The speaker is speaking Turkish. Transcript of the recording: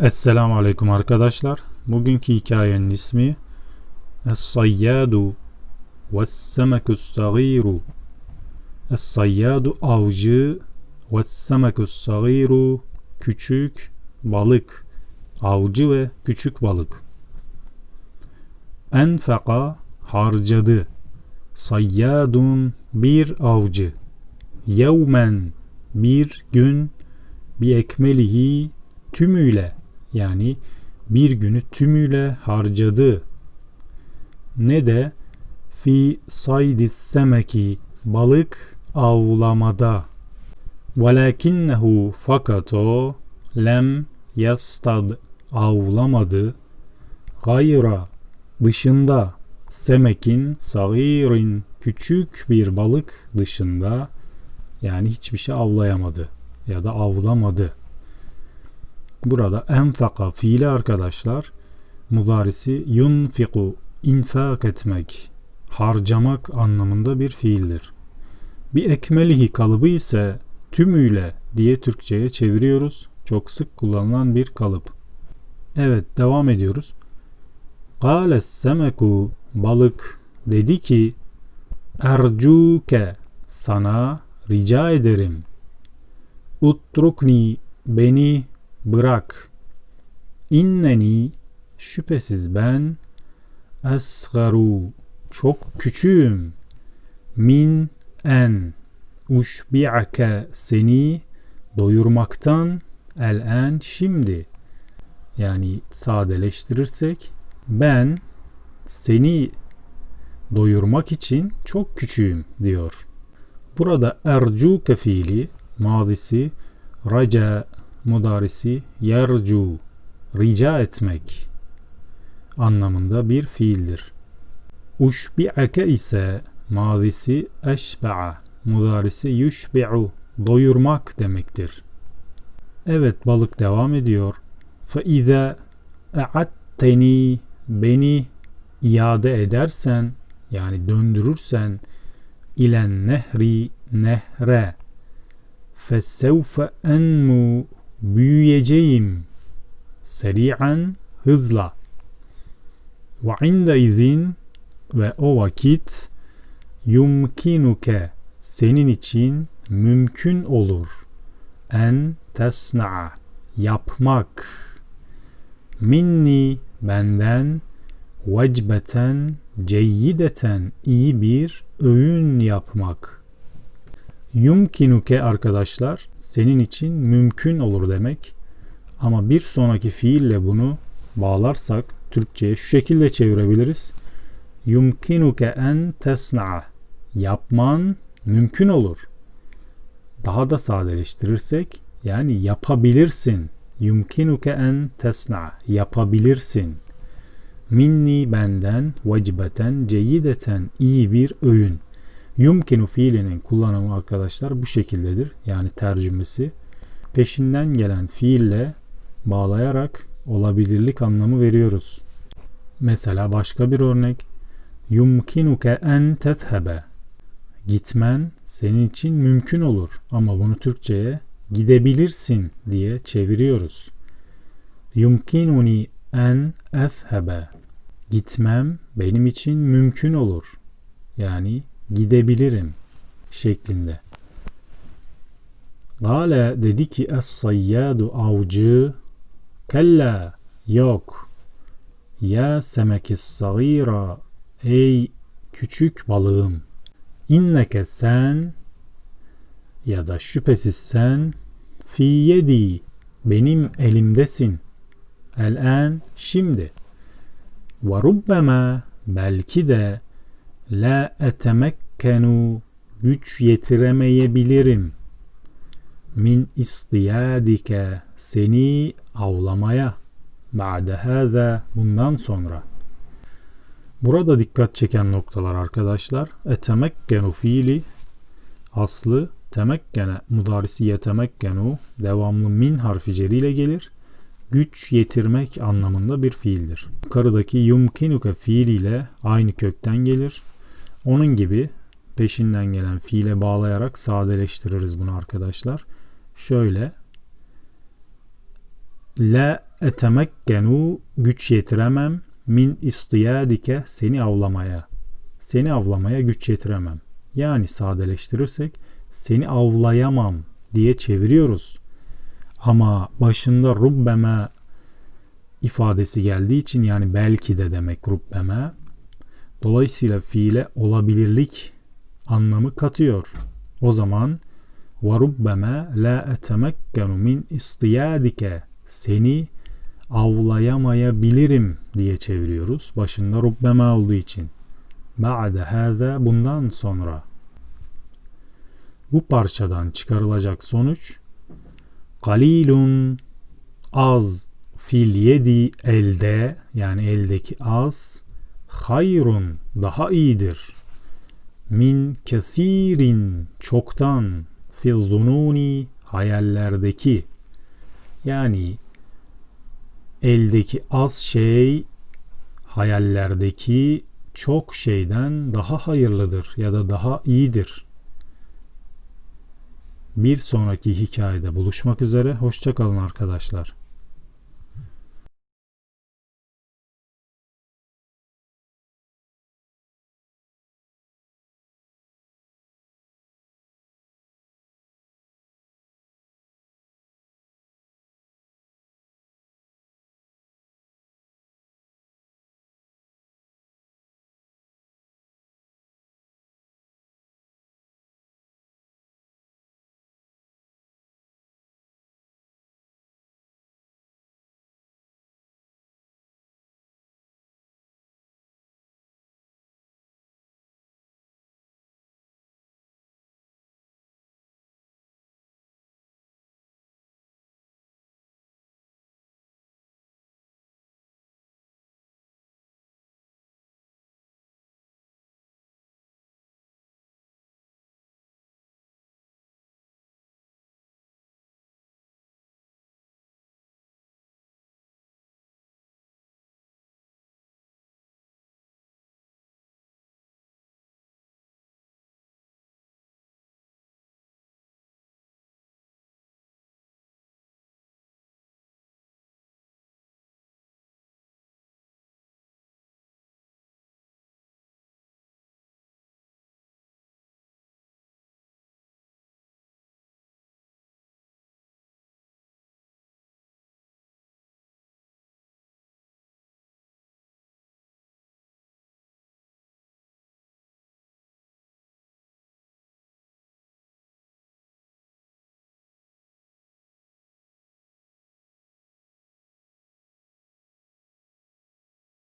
Esselamu Aleyküm arkadaşlar. Bugünkü hikayenin ismi Es-Sayyadu Ve-Semekus-Sagiru Es-Sayyadu avcı Ve-Semekus-Sagiru küçük balık. Avcı ve küçük balık. Enfeka harcadı. Sayyadun bir avcı. Yevmen bir gün bi ekmelihi tümüyle yani bir günü tümüyle harcadı. Ne de fi saydis semeki balık avlamada. Velakinnehu fakat o lem yastad avlamadı. Gayra dışında semekin sagirin küçük bir balık dışında yani hiçbir şey avlayamadı ya da avlamadı. Burada enfaka fiili arkadaşlar mudarisi yunfiku infak etmek, harcamak anlamında bir fiildir. Bir ekmelihi kalıbı ise tümüyle diye Türkçe'ye çeviriyoruz. Çok sık kullanılan bir kalıp. Evet devam ediyoruz. Kâles semeku balık dedi ki ercuke sana rica ederim. Utrukni beni bırak. İnneni şüphesiz ben esgaru çok küçüğüm. Min en uşbi'ake seni doyurmaktan el en şimdi. Yani sadeleştirirsek ben seni doyurmak için çok küçüğüm diyor. Burada ercuke fiili mazisi raca mudarisi yercu rica etmek anlamında bir fiildir. Uşbi'ake ise mazisi eşbe'a mudarisi yushbi'u doyurmak demektir. Evet balık devam ediyor. İze e'atteni beni iade edersen yani döndürürsen ilen nehri nehre fesevfe enmu büyüyeceğim seri'an hızla. Ve inde izin ve o vakit yumkinuke senin için mümkün olur en tesna'a yapmak. Minni benden vecbeten ceyyideten iyi bir öğün yapmak Yumkinuke arkadaşlar senin için mümkün olur demek. Ama bir sonraki fiille bunu bağlarsak Türkçe'ye şu şekilde çevirebiliriz. Yumkinuke en tesna yapman mümkün olur. Daha da sadeleştirirsek yani yapabilirsin. Yumkinuke en tesna yapabilirsin. Minni benden vecbeten ceyideten iyi bir öğün. Yumkinu fiilinin kullanımı arkadaşlar bu şekildedir. Yani tercümesi peşinden gelen fiille bağlayarak olabilirlik anlamı veriyoruz. Mesela başka bir örnek. Yumkinuke en tethebe. Gitmen senin için mümkün olur ama bunu Türkçe'ye gidebilirsin diye çeviriyoruz. Yumkinuni en ethebe. Gitmem benim için mümkün olur. Yani gidebilirim şeklinde. Gale dedi ki es-sayyadu avcı. Kella yok. Ya semekis sagira ey küçük balığım inneke sen ya da şüphesiz sen fi yedi benim elimdesin. El-en şimdi. Ve rubbema belki de La etemekkenu güç yetiremeyebilirim. Min istiyadike seni avlamaya. Ba'de haza bundan sonra. Burada dikkat çeken noktalar arkadaşlar. Etemekkenu fiili aslı temekkene mudarisi yetemekkenu devamlı min harfi ceriyle gelir. Güç yetirmek anlamında bir fiildir. Yukarıdaki yumkinuke fiiliyle aynı kökten gelir. Onun gibi peşinden gelen fiile bağlayarak sadeleştiririz bunu arkadaşlar. Şöyle La etemekkenu güç yetiremem min istiyadike seni avlamaya. Seni avlamaya güç yetiremem. Yani sadeleştirirsek seni avlayamam diye çeviriyoruz. Ama başında rubbeme ifadesi geldiği için yani belki de demek rubbeme. Dolayısıyla fiile olabilirlik anlamı katıyor. O zaman rubbeme la etemekkenu min istiyadike seni avlayamayabilirim diye çeviriyoruz. Başında rubbeme olduğu için. Ba'de hâze bundan sonra. Bu parçadan çıkarılacak sonuç kalilun az fil yedi elde yani eldeki az hayrun daha iyidir min kesirin çoktan fil zununi hayallerdeki yani eldeki az şey hayallerdeki çok şeyden daha hayırlıdır ya da daha iyidir. Bir sonraki hikayede buluşmak üzere. Hoşçakalın arkadaşlar.